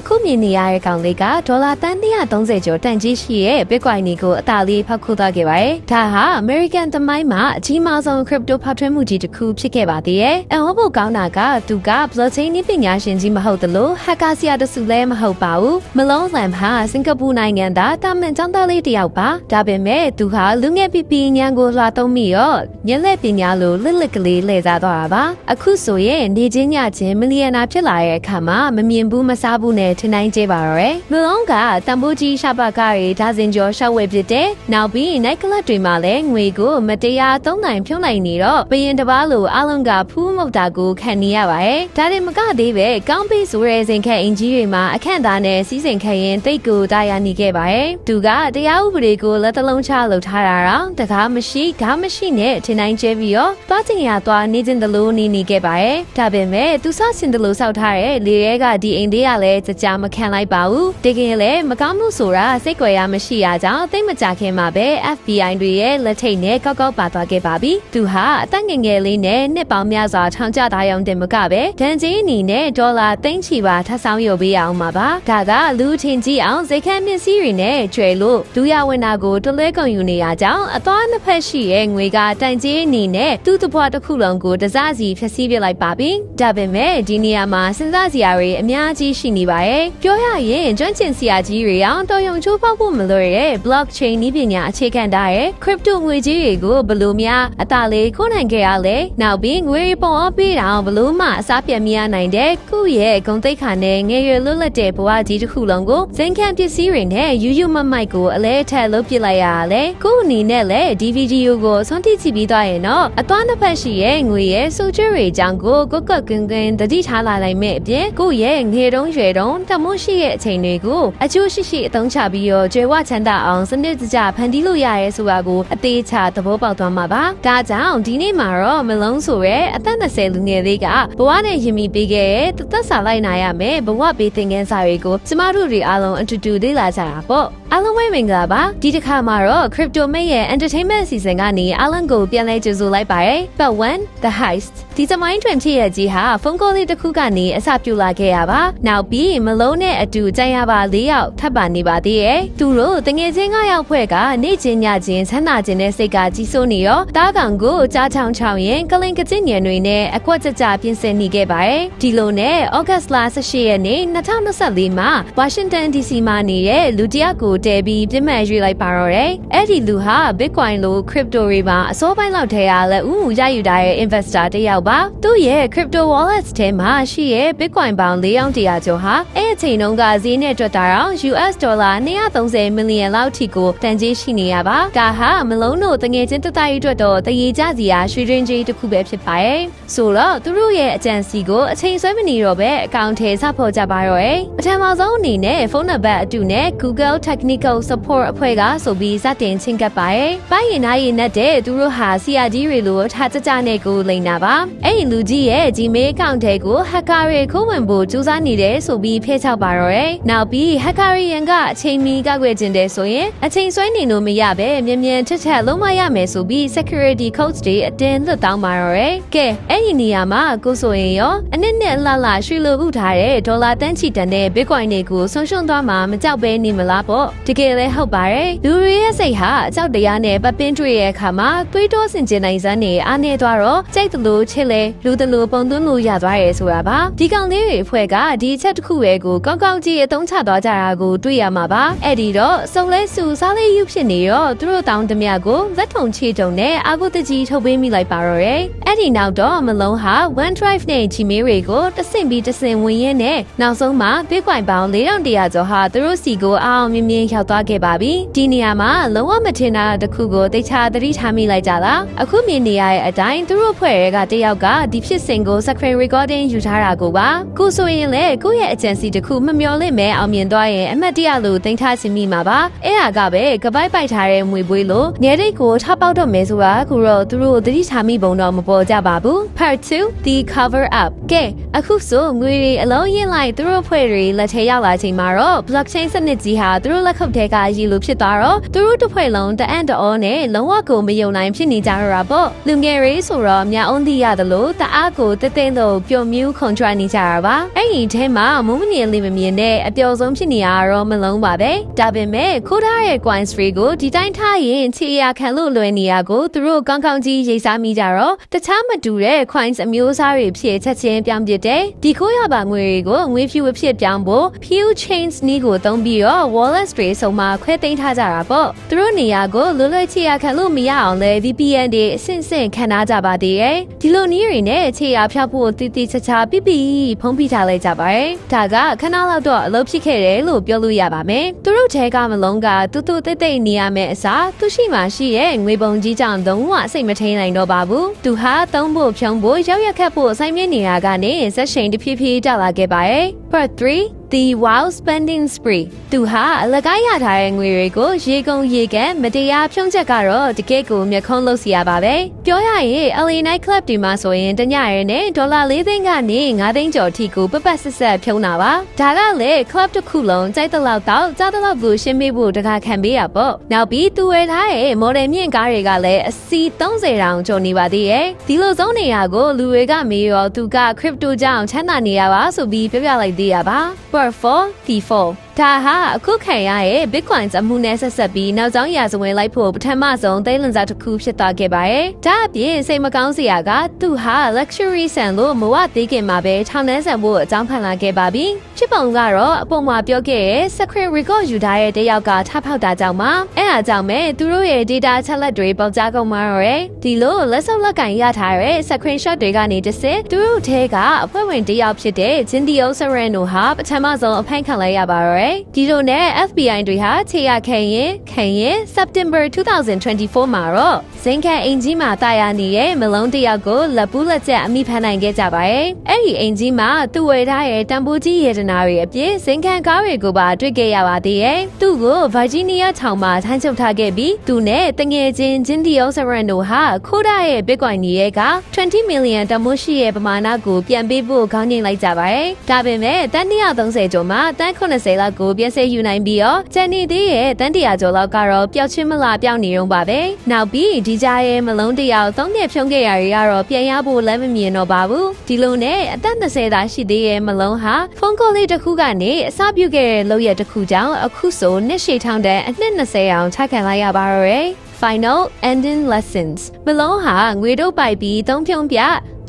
အခုမြင်နေရတဲ့ကောင်လေးကဒေါ်လာတန်130ကျော်တန်ကြီးရှိရဲ့ Bitcoin တွေကိုအသာလေးဖောက်ခုသွားခဲ့ပါတယ်။ဒါဟာ American သမိုင်းမှာအကြီးမားဆုံး crypto ဖောက်ထွင်းမှုကြီးတစ်ခုဖြစ်ခဲ့ပါသေးတယ်။အံ့ဩဖို့ကောင်းတာကသူက blockchain နည်းပညာရှင်ကြီးမဟုတ်သလို hacker ဆရာတစုလည်းမဟုတ်ပါဘူး။မလုံးလန်ဟာစင်ကာပူနိုင်ငံသားတာမန်ကျောင်းသားလေးတစ်ယောက်ပါ။ဒါပေမဲ့သူဟာလူငယ်ပီပီညံကိုလွှာသုံးပြီးတော့ညက်လက်ပညာလိုလစ်လစ်ကလေးလှည့်စားသွားတာပါ။အခုဆိုရင်နေချင်းညချင်းမီလီယံနာဖြစ်လာတဲ့အခါမှာမမြင်ဘူးမစားဘူးနဲ့ထင်နိုင်ကြပါတော့တယ်။မလုံးကတန်ဖိုးကြီးရှာပါကားတွေဒါဇင်ကျော်ရှောက်ဝဲဖြစ်တဲ့နောက်ပြီးနိုင်ကလပ်တွေမှာလည်းငွေကိုမတရားသုံးနိုင်ဖြုံးနိုင်နေတော့ဘရင်တစ်ပါးလိုအလုံးကဖူးမုတ်တာကိုခံနေရပါတယ်။ဒါတွေမကသေးပဲကောင်းပေးဆိုတဲ့စိန်ခက်အင်ကြီးတွေမှာအခန့်သားနဲ့စီးစိမ်ခက်ရင်တိတ်ကိုတာယာနေခဲ့ပါတယ်။သူကတရားဥပဒေကိုလက်တလုံးချလုပ်ထားတာတော့တကားမရှိဓာမရှိနဲ့ထင်နိုင်ကျဲပြီးတော့သွားချင်ရသွားနေခြင်းတလို့နေနေခဲ့ပါတယ်။ဒါပေမဲ့သူဆောက်စင်တလို့ဆောက်ထားတဲ့လေရဲကဒီအိမ်လေးကလည်းကြကြမခံလိုက်ပါဘူး။တကယ်လည်းမကောင်းမှုဆိုတာစိတ်ကြွယ်ရမရှိရကြောင်းသိမကြခင်မှာပဲ FBI တွေရဲ့လက်ထိတ်နဲ့ကောက်ကောက်ပါသွားခဲ့ပါပြီ။သူဟာအသက်ငယ်ငယ်လေးနဲ့နှစ်ပေါင်းများစွာထောင်ကျသားရောင်တင်မကပဲဒဏ်ကြေးအနေနဲ့ဒေါ်လာသိန်းချီပါထပ်ဆောင်ရုပ်ပေးအောင်ပါပါ။ဒါကလူထင်ကြီးအောင်ဇေခန်းမျက်စိတွေနဲ့ကျွဲလို့ဒူရဝင်တာကိုတလဲကုန်ယူနေရကြောင်းအသွားနှစ်ဖက်ရှိရဲ့ငွေကတန်ကြေးအနေနဲ့သူ့တပွားတစ်ခုလုံးကိုတစားစီဖျက်ဆီးပြလိုက်ပါပြီ။ဒါပေမဲ့ဒီနေရာမှာစဉ်းစားစရာတွေအများကြီးရှိနေပါရဲ့။ပြောရရင်ကျွမ်းကျင်စရာကြီးတွေအောင်တော်ရုံချိုးဖောက်ဖို့မလွယ်တဲ့ blockchain နည်းပညာအခြေခံထားတဲ့ crypto ငွေကြီးတွေကိုဘယ်လိုများအသာလေးခိုးနိုင်ခဲ့ရလဲ။နောက်ပြီးငွေပုံအပေးတာဘယ်လို့မှအစားပြတ်မရနိုင်တဲ့ခုရဲ့ဂုံတိတ်ခါနဲ့ငယ်ရွယ်လွတ်လပ်တဲ့ဘဝကြီးတစ်ခုလုံးကိုဇင်ခံပစ္စည်းတွေနဲ့ယူယူမမိုက်ကိုအလဲအထက်လုပ်ပစ်လိုက်ရတာလေ။ခုအနေနဲ့လည်းဒီဗီဒီယိုကိုဆွမ်းတိကြည့်ပြီးသွားရင်တော့အသွားနှစ်ဖက်ရှိရဲ့ငွေရဲ့ဆိုချတွေအကြောင်းကိုကုတ်ကကင်းကင်းတတိထားလာနိုင်မဲ့အပြင်ကိုယ့်ရဲ့ငွေတုံးရွယ်တုံးတမိုးရှိရဲ့အချိန်တွေကိုအကျိုးရှိရှိအသုံးချပြီးတော့ကျွဲဝချမ်းသာအောင်စနစ်တကျဖန်တီးလို့ရရဲဆိုတာကိုအသေးချာသဘောပေါက်သွားမှာပါဒါကြောင့်ဒီနေ့မှာတော့မလုံးဆိုရဲအသက်20လူငယ်လေးကဘဝနဲ့ရင်မိပေးခဲ့တဲ့တသက်စာလိုက်နိုင်ရမယ်ဘဝပေးသင်ခန်းစာတွေကိုကျမတို့တွေအားလုံးအတူတူလေ့လာကြတာပေါ့အားလုံးပဲမင်္ဂလာပါဒီတစ်ခါမှာတော့ Crypto Mate ရဲ့ Entertainment Season ကနေအားလုံးကိုပြန်လဲကြိုဆိုလိုက်ပါတယ် But one the heist ဒီသမိုင်းတွင်ဖြစ်ရကြီးဟာဖုန်းကောလေးတစ်ခုကနေအစပြုလာခဲ့ရပါနောက်ပြီးမလုံးနဲ့အတူကြံရပါ၄ယောက်ထပ်ပါနေပါသေးရဲ့သူတို့တငယ်ချင်း၅ယောက်ဖွဲ့ကနေချင်းညချင်းဆန္ဒချင်းတဲ့စိတ်ကကြီးစိုးနေရောတားကောင်ကိုကြားချောင်းချောင်းရင်ကလင်ကကျင့်ညံတွေနဲ့အကွက်ကြကြပြင်ဆင်နေခဲ့ပါတယ်ဒီလိုနဲ့ August လ18ရက်နေ့2024မှာ Washington DC မှာနေတဲ့လူတယောက်ကိုတဲပြီးပြစ်မှတ်ရွေးလိုက်ပါတော့တယ်အဲ့ဒီလူဟာ Bitcoin လို crypto တွေမှာအစောပိုင်းလောက်ထဲရလက်ဦးရယူထားတဲ့ investor တစ်ယောက်ပါသူ့ရဲ့ crypto wallets ထဲမှာရှိရဲ့ Bitcoin ပေါင်း4အောင်တရာကျော်ဟာအဲ့အချိန်တုန်းကဈေးနဲ့တွက်တာတော့ US ဒေါ်လာ230မီလီယံလောက်ထိကိုတန်ကြေးရှိနေရပါဒါဟာမလုံးတို့တငယ်ချင်းတသားရေးအတွက်တော့တရေကြစီရာရွှေရင်းကြီးတစ်ခုပဲဖြစ်ပါရဲ့ဆိုတော့သူတို့ရဲ့အကြံစီကိုအချိန်ဆွဲမနေတော့ပဲအကောင့်ထဲစဖော်ကြပါတော့ရဲ့ပထမဆုံးအနေနဲ့ဖုန်းနံပါတ်အတူနဲ့ Google Technical Support အဖွဲ့ကဆိုပြီးစတင်ချင်းကပ်ပါတယ်။ပိုင်ရင်သားရည်နဲ့တဲ့သူတို့ဟာ CRD တွေလိုထားကြကြနဲ့ကိုလိန်တာပါ။အဲ့ဒီလူကြီးရဲ့ Gmail account ထဲကို hacker တွေခိုးဝင်ဖို့ကြိုးစားနေတယ်ဆိုပြီးဖေ့ချောက်ပါတော့တယ်။နောက်ပြီး hacker ရန်ကအချိန်မီကောက်ွယ်ခြင်းတယ်ဆိုရင်အချိန်ဆွဲနေလို့မရပဲမြန်မြန်ထက်ထက်လုံးမရမယ်ဆိုပြီး security codes တွေအတင်းလွတ်တောင်းပါတော့တယ်။ကဲအဲ့ဒီနေရာမှာကိုဆိုရင်ရောအနစ်နဲ့လှလှရွှေလိုဥထားတဲ့ဒေါ်လာတန်းချီတန်တဲ့ Bitcoin တွေကိုဆုံးရှုံးသွားမှာမကြောက်ပဲနေမလားပေါ့။တကယ်လဲဟုတ်ပါတယ်လူတွေရဲ့စိတ်ဟာအကြောက်တရားနဲ့ပပင်းတွေ့ရဲ့အခါမှာတွေးတောဆင်ခြင်နိုင်စမ်းနေအားနေသွားတော့ကြိုက်တလို့ချစ်လဲလူတလို့ပုံသွင်းလို့ရသွားရဲဆိုတာပါဒီကောင်လေးတွေဖွဲ့ကဒီအချက်တစ်ခုပဲကိုကောင်းကောင်းကြီးအသုံးချသွားကြတာကိုတွေ့ရမှာပါအဲ့ဒီတော့စုံလဲစုစားလေးယူဖြစ်နေရောသူတို့တောင်းတမကိုလက်ထုံချေတုံနဲ့အာဂုတကြီးထုတ်ပေးမိလိုက်ပါတော့ရဲ့အဲ့ဒီနောက်တော့မလုံးဟာ OneDrive နဲ့ Gmail တွေကိုတဆင့်ပြီးတဆင့်ဝင်ရင်းနဲ့နောက်ဆုံးမှာ Bitcoin ပေါင်း4100ကျော်ဟာသူတို့စီကိုအောင်မြင်မြင်ရောက်သွားခဲ့ပါပြီဒီနေရာမှာလုံးဝမထင်တာတစ်ခုကိုတိတ်ချသတိထားမိလိုက်ကြတာအခုမြင်နေရတဲ့အတိုင်းသူတို့ဖွဲ့ရဲကတယောက်ကဒီဖြစ်စဉ်ကို screen recording ယူထားတာကိုပါကိုဆိုရင်လည်းကိုယ့်ရဲ့ agency တစ်ခုမမျော်လင့်မဲအောင်မြင်သွားရင်အမတ်တရလို့တင်ထားစီမိမှာပါအဲ့ဒါကပဲကပိုက်ပိုက်ထားတဲ့မွေပွေးလို့ငယ်တိတ်ကိုထပ်ပေါက်တော့မယ်ဆိုတာခုတော့သူတို့သတိထားမိပုံတော့မပေါ်ကြပါဘူး part 2 the cover up ကဲအခုဆိုငွေတွေအလုံးရင်းလိုက်သူတို့ဖွဲ့တွေလက်ထဲရောက်လာချိန်မှာတော့ blockchain စနစ်ကြီးဟာသူတို့လက်ခုတ်တဲ့ကရီလိုဖြစ်သွားတော့သူတို့တစ်ဖွဲ့လုံးတအံ့တော်နဲ့လုံးဝကိုမယုံနိုင်ဖြစ်နေကြတော့တာပေါ့လူငယ်ရေးဆိုတော့မြအောင်သိရတယ်လို့တအားကိုတသိန်းတော့ပျော်မြူးခွန်ထရနေကြတာပါအဲ့ဒီထဲမှာမုံမမြင်လေးမမြင်နဲ့အပျော်ဆုံးဖြစ်နေရတော့မလုံးပါပဲဒါပေမဲ့ခိုးထားရဲ့ coins free ကိုဒီတိုင်းထားရင်ခြေရာခံလို့လွယ်နေရကိုသူတို့ကောင်းကောင်းကြီးရိတ်စားမိကြတော့တခြားမတူတဲ့ coins အမျိုးအစားတွေဖြစ်ချက်ချင်းပြောင်းပြတဲ့ဒီခိုးရပါငွေတွေကိုငွေဖြူအဖြစ်ပြောင်းဖို့ few chains နီးကိုသုံးပြီးတော့ wallet တွေစုံမှာခွဲသိမ်းထားကြတာပေါ့သူတို့နေရာကိုလွယ်လွယ်ခြေရာခံလို့မရအောင်လဲ VPN တွေအဆင့်ဆင့်ခံထားကြပါသေးတယ်ဒီလိုနည်းတွေနဲ့ခြေရာဖြောက်ဖို့တည်တည်ချာချာပြပြဖုံးပြထားလိုက်ကြပါတယ်ဒါကခဏလောက်တော့အလုပ်ဖြစ်ခဲ့တယ်လို့ပြောလို့ရပါမယ်သူတို့ထဲကမလုံးကတူတူတိတ်တိတ်နေရမယ့်အစားသူရှိမှရှိရဲ့ငွေပုံကြီးကြောင့်လုံးဝစိတ်မထိန်နိုင်တော့ပါဘူးသူဟာသုံးဖို့ဖြုံးဖို့ရောက်ရက်ခတ်ဖို့အဆိုင်မြင့်နေရကနေဇက်ရှိန်တဖြည်းဖြည်းတက်လာခဲ့ပါတယ် Part 3 The Wild Spending Spree သူဟာအလကားရထားတဲ့ငွေတွေကိုရေကုန်ရေကန်မတရားဖြုံးချက်ကတော့တကယ့်ကိုမျက်ခုံးလုပ်စီရပါပဲပြောရရင် LA Night Club ဒီမှာဆိုရင်တညရဲနဲ့ဒေါ်လာ၄သိန်းကနေ9သိန်းကျော်ထိကိုပပတ်ဆက်ဆက်ဖြုံးတာပါဒါကလေ club တစ်ခုလုံးကြိုက်တဲ့လောက်တော့ကြားတဲ့လောက်ကိုရှင်းပေးဖို့တခါခံပေးရပေါ့နောက်ပြီးသူဝယ်ထားတဲ့ model မြင့်ကားတွေကလည်းအစီ30တောင်ကျော်နေပါသေးရဲ့ဒီလိုဆုံးနေရကိုလူတွေကမေးရောသူက crypto ကြောင့်ချမ်းသာနေရပါဆိုပြီးပြောပြလိုက်သေးရပါ Guar fo, thi fo. ဒါဟာအခုခံရရဲ့ Bitcoin အမှုနဲ့ဆက်ဆက်ပြီးနောက်ဆုံးရာဇဝင်လိုက်ဖို့ပထမဆုံးသိန်းလန်စာတစ်ခုဖြစ်သွားခဲ့ပါတယ်။ဒါအပြင်စိတ်မကောင်းစရာကသူဟာ luxury ဆန်လို့မဝသေးခင်မှာပဲထောင်နှန်းဆန်ဖို့အကြောင်းဖန်လာခဲ့ပါပြီ။ဖြစ်ပုံကတော့အပုံမှာပြောခဲ့ရဲ့ secret record ယူထားတဲ့တယောက်ကထဖောက်တာကြောင့်ပါ။အဲအားကြောင့်ပဲသူတို့ရဲ့ data ချက်လက်တွေပေါက်ကြားကုန်မှာတော့ရယ်။ဒီလိုလက်စုပ်လက်ကင်ရထားတဲ့ screenshot တွေကနေတစ်စစ်သူတို့ထဲကအဖွဲ့ဝင်တယောက်ဖြစ်တဲ့ Jindio Serrano ဟာပထမဆုံးအဖိုင်ခံလိုက်ရပါတော့ရယ်။ဒီလိုနဲ့ FBI တွေဟာခြေရခံရင်ခံရင် September 2024မှာတော့ဇင်ခံအင်ဂျီမှာတာယာနေတဲ့မလုံးတယောက်ကိုလက်ပူးလက်ချက်အမိဖမ်းနိုင်ခဲ့ကြပါတယ်။အဲ့ဒီအင်ဂျီမှာသူ့ဝယ်ထားတဲ့တန်ဖိုးကြီးရေဒနာတွေအပြင်ဇင်ခံကားတွေကိုပါတွေ့ခဲ့ရပါသေးတယ်။သူ့ကို Virginia ထောင်မှာထမ်းချုပ်ထားခဲ့ပြီးသူနဲ့တငယ်ချင်း Jindio Serrano ဟာခိုးရရဲ့ Bitcoin ကြီးရဲ့က20 million တမိုးရှိရဲ့ပမာဏကိုပြန်ပေးဖို့ခေါင်းငိမ့်လိုက်ကြပါတယ်။ဒါပေမဲ့တန်130ကျော်မှာတန်80လောက်ကိုပြန်ဆဲယူနိုင်ပြီးတော့ဂျန်နီသေးရဲ့တန်တရာကျော်လောက်ကတော့ပျောက်ချင်းမလားပျောက်နေတော့ပါပဲနောက်ပြီးဒီကြားရဲ့မလုံးတယောက်သုံးနှစ်ဖြုံးခဲ့ရတွေကတော့ပြန်ရဖို့လက်မမြင်တော့ပါဘူးဒီလိုနဲ့အသက်30သာရှိသေးရဲ့မလုံးဟာဖုန်းကောလေးတစ်ခုကနေအစပြုခဲ့တဲ့လောက်ရတစ်ခုကြောင့်အခုဆိုနှစ်ရှည်ထောင်တဲ့အနှစ်20အောင်ချခံလိုက်ရပါတော့တယ် Final Ending Lessons မလုံးဟာငွေတို့ပိုက်ပြီးသုံးဖြုံးပြ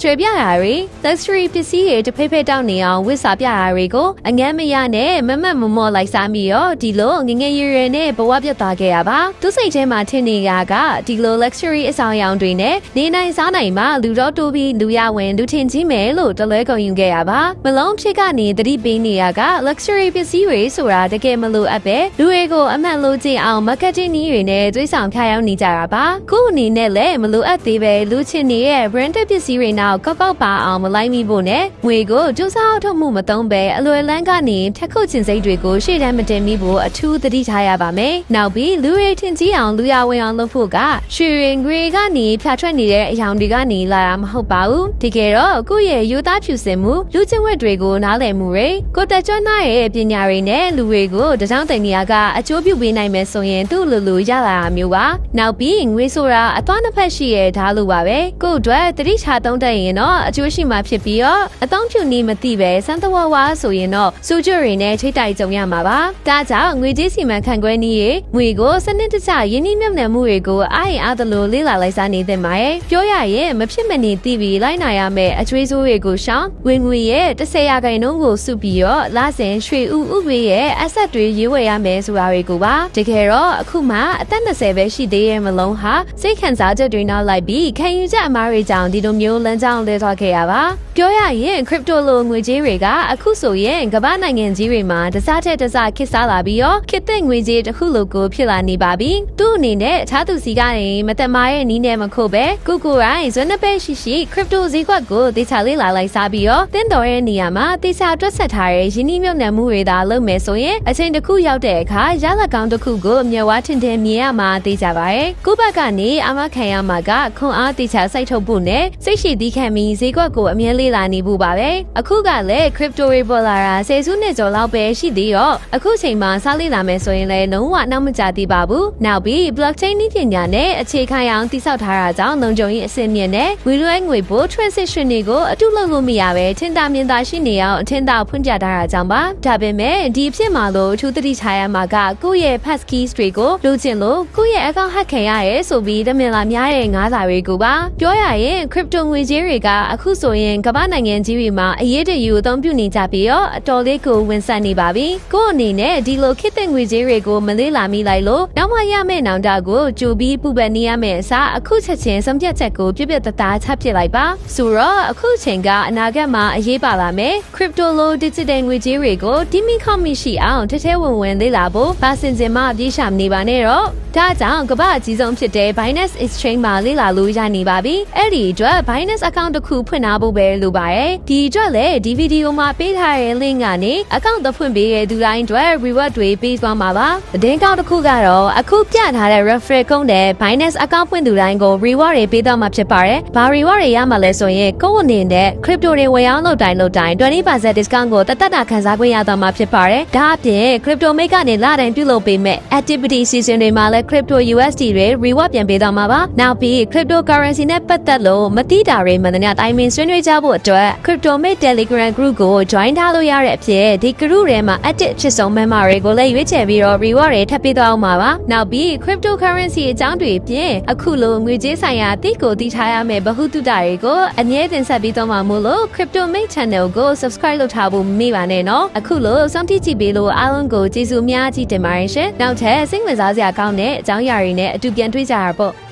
ကျွေပြရာတွေ luxury ပစ္စည်းတွေတစ်ဖိဖိတောက်နေအောင်ဝစ်စာပြရာတွေကိုအငမ်းမရနဲ့မမတ်မမော့လိုက်စားမိရောဒီလိုငငယ်ရွယ်ရွယ်နဲ့ဘဝပြတ်သွားခဲ့ရပါသူစိတ်ထဲမှာထင်နေရကဒီလို luxury အဆောင်ရောင်တွေနဲ့နေနိုင်စားနိုင်မှလူတော့တိုးပြီးလူရဝင်လူထင်ကြီးမယ်လို့တလွဲကုန်ယူခဲ့ရပါမလုံးဖြစ်ကနေတတိပေးနေရက luxury ပစ္စည်းတွေဆိုတာတကယ်မလိုအပ်ပဲလူတွေကိုအမှန်လို့ကြည့်အောင် marketing နည်းတွေနဲ့တွေးဆောင်ဖြားရောက်နေကြတာပါခုအနေနဲ့လည်းမလိုအပ်သေးပဲလူချင်းတွေရဲ့ branded ပစ္စည်းတွေနောက်ကောက်ကောက်ပါအောင်မလိုက်မိဖို့နဲ့ငွေကိုကျူးစားထုတ်မှုမသုံးပဲအလွယ်လန်းကနေထက်ခုတ်ချင်စိတ်တွေကိုရှေ့တန်းမတင်မိဖို့အထူးသတိထားရပါမယ်။နောက်ပြီးလူတွေထင်ကြီးအောင်လူရဝင်အောင်လုပ်ဖို့ကရွှေရင်ငွေကနေဖြာထွက်နေတဲ့အယောင်တွေကနေလာတာမဟုတ်ပါဘူး။ဒီကယ်တော့ကိုယ့်ရဲ့ယူသားဖြူစင်မှုလူချင်းဝက်တွေကိုနားလည်မှုတွေကိုတက်ကျွမ်းသားရဲ့ပညာတွေနဲ့လူတွေကိုတထောင်တင်နေရကအကျိုးပြုပေးနိုင်မယ်ဆိုရင်သူ့လူလူရလာတာမျိုးပါ။နောက်ပြီးငွေဆိုတာအသွားနှစ်ဖက်ရှိရဲ့ဓာတ်လိုပါပဲ။ကို့အတွက်တတိချသုံးတတ်ရင်တော့အကျိုးရှိမှဖြစ်ပြီးတော့အသုံးပြုနည်းမသိပဲစမ်းသဝဝါဆိုရင်တော့စူးကြတွေနဲ့ထိတိုက်ကြုံရမှာပါ။ဒါကြောင့်ငွေကြေးစီမံခန့်ခွဲနည်းရေငွေကိုစနစ်တကျရင်းနှီးမြှုပ်နှံမှုတွေကိုအားရင်အားသလိုလေ့လာလိုက်စားနေသင့်ပါရဲ့။ပြောရရင်မဖြစ်မနေသိပြီးလိုက်နာရမယ့်အကျွေးစိုးတွေကိုရှောင်ဝင်ငွေရဲ့10ရာခိုင်နှုန်းကိုစုပြီးတော့လစဉ်ရွှေဥဥပေရဲ့အဆက်တွေရေးဝယ်ရမယ်ဆိုတာတွေကိုပါတကယ်တော့အခုမှအသက်20ပဲရှိသေးရဲ့မလုံးဟာစိတ်ခံစားချက်တွေနောက်လိုက်ပြီးခံယူချက်အမားတွေကြောင့်ဒီလိုမျိုးလမ်းကြောင်းလဲသွားခဲ့ရပါပြောရရင် crypto လိုငွေကြေးတွေကအခုဆိုရင်ကမ္ဘာနိုင်ငံကြီးတွေမှာတစားတဲ့တစားခစ်စားလာပြီးတော့ခေတ်သစ်ငွေကြေးတစ်ခုလိုကိုဖြစ်လာနေပါပြီသူ့အနေနဲ့အခြားသူစီကနေမတမာရဲ့နီးနဲ့မခုတ်ပဲကုကူရိုင်းဇွန်းနပဲရှိရှိ crypto ဈေးကွက်ကိုတေချာလေးလာလိုက်စားပြီးတော့တင်းတော်ရဲ့နေရာမှာတေချာတွက်ဆက်ထားတဲ့ယင်းနှိမ့်မြုပ်နှံမှုတွေသာလုပ်မယ်ဆိုရင်အချိန်တစ်ခုရောက်တဲ့အခါရလက်ကောင်းတစ်ခုကိုမြဝါထင်ထင်မြင်ရမှာသိကြပါရဲ့ကိုဘက်ကနေအမခံရမှာကခွန်အားတေချာစိုက်ထုတ်ဖို့နဲ့စိတ်ရှိသီးခံခံပြီးဈေးကွက်ကိုအမြဲလေးလာနေဖို့ပါပဲအခုကလည်း crypto တွေပေါ်လာတာဆယ်စုနှစ်ကျော်လောက်ပဲရှိသေးတော့အခုချိန်မှာစားလေးလာမယ်ဆိုရင်လည်းလုံးဝနောက်မကျသေးပါဘူးနောက်ပြီး blockchain နည်းပညာနဲ့အခြေခံအောင်တိစောက်ထားတာကြောင့်လုံခြုံရေးအဆင့်မြင့်တဲ့ငွေလွှဲငွေပို့ transaction တွေကိုအတုလုပ်လို့မရပဲထင်သာမြင်သာရှိနေအောင်အထင်သာဖွင့်ပြထားတာကြောင့်ပါဒါပေမဲ့ဒီအဖြစ်မှာလို့အထူးသတိထားရမှာကကိုယ့်ရဲ့ pass keys တွေကိုလိုချင်လို့ကိုယ့်ရဲ့ account hack ခံရရဲဆိုပြီးတမင်လာများတဲ့ငါးစာတွေကိုပါပြောရရင် crypto ငွေကြေးတွေကအခုဆိုရင်ကမ္ဘာနိုင်ငံကြီးတွေမှာအရေးတယူအသုံးပြုနေကြပြီးတော့အတော်လေးကိုဝန်ဆန့်နေပါပြီကိုယ့်အနေနဲ့ဒီလိုခေတ်သစ်ငွေကြေးတွေကိုမလေးလာမိလိုက်လို့နောက်မှရမယ့်နောင်တကိုကြိုပြီးပူပန်နေရမယ့်အစားအခုချက်ချင်းဆုံးဖြတ်ချက်ကိုပြပြတသားချပစ်လိုက်ပါဆိုတော့အခုချိန်ကအနာဂတ်မှာအရေးပါလာမယ် crypto လို digital ငွေကြေးတွေကိုဒီမိခေါမိရှိအောင်တထဲဝင်ဝင်လေးလာဖို့ဘာစင်စင်မှပြေးရှာမနေပါနဲ့တော့ဒါကြောင့်ကမ္ဘာအကြီးဆုံးဖြစ်တဲ့ Binance Exchange မှာလေ့လာလို့ရနေပါပြီ။အဲ့ဒီအတွက် Binance account တစ်ခုဖွင့်ထားဖို့ပဲလိုပါရဲ့။ဒီအတွက်လည်းဒီဗီဒီယိုမှာပေးထားတဲ့ link ကနေ account တစ်ဖွင့်ပေးတဲ့သူတိုင်းအတွက် reward တွေပေးသွားမှာပါ။သတင်းကောက်တစ်ခုကတော့အခုပြထားတဲ့ referral code နဲ့ Binance account ဖွင့်သူတိုင်းကို reward တွေပေးသွားမှာဖြစ်ပါတယ်။ဘာ reward တွေရမှာလဲဆိုရင်ကိုယ့်အနေနဲ့ crypto တွေဝယ်အောင်လုပ်တိုင်းလုပ်တိုင်း20% discount ကိုတသက်တာခံစားခွင့်ရသွားမှာဖြစ်ပါတယ်။ဒါအပြင် crypto make ကနေလတိုင်းပြုလုပ်ပေးမဲ့ activity season တွေမှာလည်း crypto USD တွေ reward ပြန်ပေးသွားမှာပါ။နောက်ပြီး cryptocurrency နဲ့ပတ်သက်လို့မတိတာတွေမှန်သမျှတိုင်းပင်ဆွေးနွေးကြဖို့အတွက် crypto mate telegram group ကို join ထားလို့ရတဲ့အဖြစ်ဒီ group ထဲမှာ active ဖြစ်ဆုံး member တွေကိုလည်းရွေးချယ်ပြီးတော့ reward တွေထပ်ပေးသွားအောင်ပါပါ။နောက်ပြီး cryptocurrency အကြောင်းတွေပြင်အခုလိုငွေကြေးဆိုင်ရာအသိကိုသိထားရမယ့်ဗဟုသုတတွေကိုအမြဲတင်ဆက်ပြီးတော့မှာမို့လို့ crypto mate channel ကို subscribe လုပ်ထားဖို့မမေ့ပါနဲ့နော်။အခုလိုစောင့်ကြည့်ကြည့်ပေးလို့အားလုံးကိုကျေးဇူးအများကြီးတင်ပါတယ်ရှင်။နောက်ထပ်စိတ်ဝင်စားစရာကောင်းတဲ့အကြောင်းအရာတွေနဲ့အတူပြန်တွေ့ကြရပေါ့။